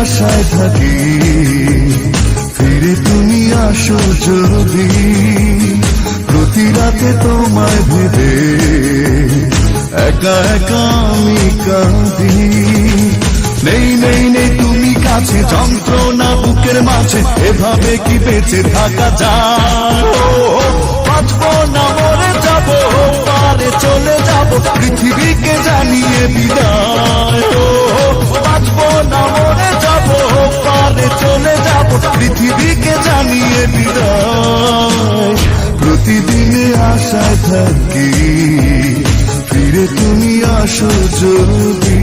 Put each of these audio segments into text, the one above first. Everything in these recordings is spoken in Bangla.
আশায় থাকি। ফিরে তুমি আসো যদি। প্রতি রাতে তোমায় ভেবে একা একা আমি কাঁদি। নেই নেই নেই, তুমি কাছে, যন্ত্রণা বুকের মাঝে, এভাবে কি বেঁচে থাকা যায়? পারে চলে যাব, পৃথিবীকে জানিয়ে বিদায়। ফিরে তুমি আসো যদি।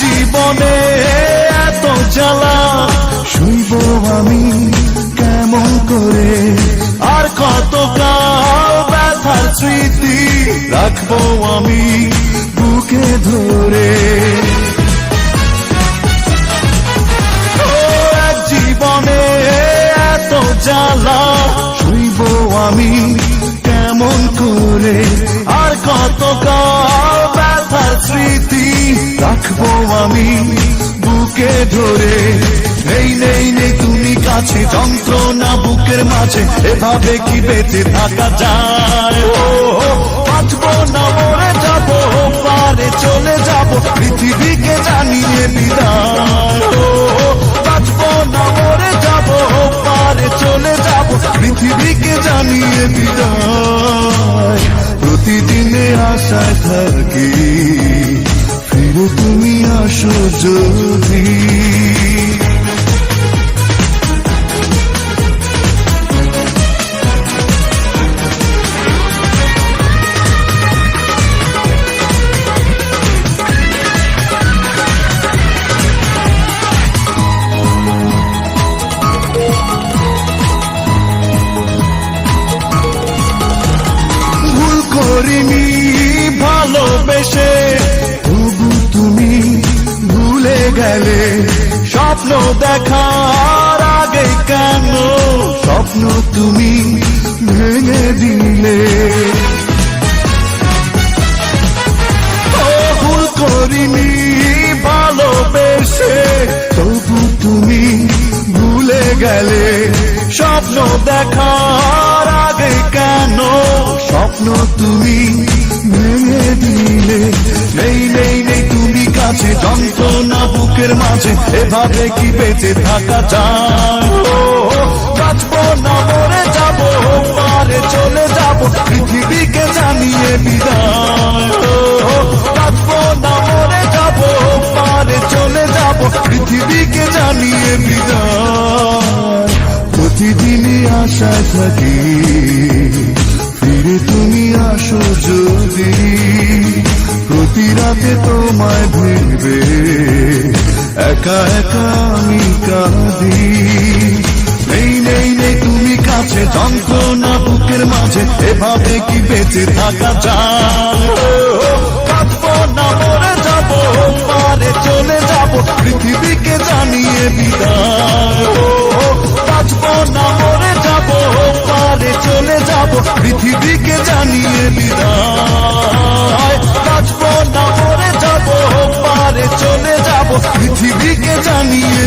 জীবনে শুইব আমি? কেমন করে? আর কত কাল ব্যথার স্মৃতি রাখব আমি বুকে ধরে। জীবনে এত জ্বালা শুইব আমি? কেমন করে? আর কত কাল ব্যথার স্মৃতি রাখব আমি? বুকে ধরে। নেই নেই নেই তুমি কাছে, যন্ত্রণা বুকের মাঝে, এভাবে কি বেঁচে থাকা যায়? বাঁচবো না, মরে যাব, পারে চলে যাব, পৃথিবীকে জানিয়ে বিদায়। বাঁচবো না, মরে যাব, পারে চলে যাব, পৃথিবীকে জানিয়ে বিদায়। প্রতিদিনে আশায় থাকি, ফিরে তুমি, আসো যদি। ভালোবেসে। তবু তুমি ভুলে গেলে স্বপ্ন দেখার আগে কেন? স্বপ্ন তুমি ভেঙে দিলে। ভুল করিনি ভালোবেসে। তবু তুমি ভুলে গেলে স্বপ্ন দেখার আগে কেন? স্বপ্ন তুমি যন্ত্রণা বুকের মাঝে, এভাবে কি বেঁচে থাকা যায়? না মরে যাব, পারে চলে যাব, পৃথিবীকে জানিয়ে বিদায়। না মরে যাব, পারে চলে যাব, পৃথিবীকে জানিয়ে বিদায়। প্রতিদিনই আশায় থাকি ফিরে তুমি আসো যদি। প্রতি রাতে তোমায় ভেবে একা একা আমি কাঁদি। নেই নেই নেই, তুমি কাছে, যন্ত্রণা বুকের মাঝে, এভাবে কি বেঁচে থাকা যায়? যাব, পারে চলে যাব, পৃথিবীকে জানিয়ে বিদায়। বাঁচব না, মরে যাব, পারে চলে যাব, পৃথিবীকে জানিয়ে বিদায়। পৃথিবীকে জানিয়ে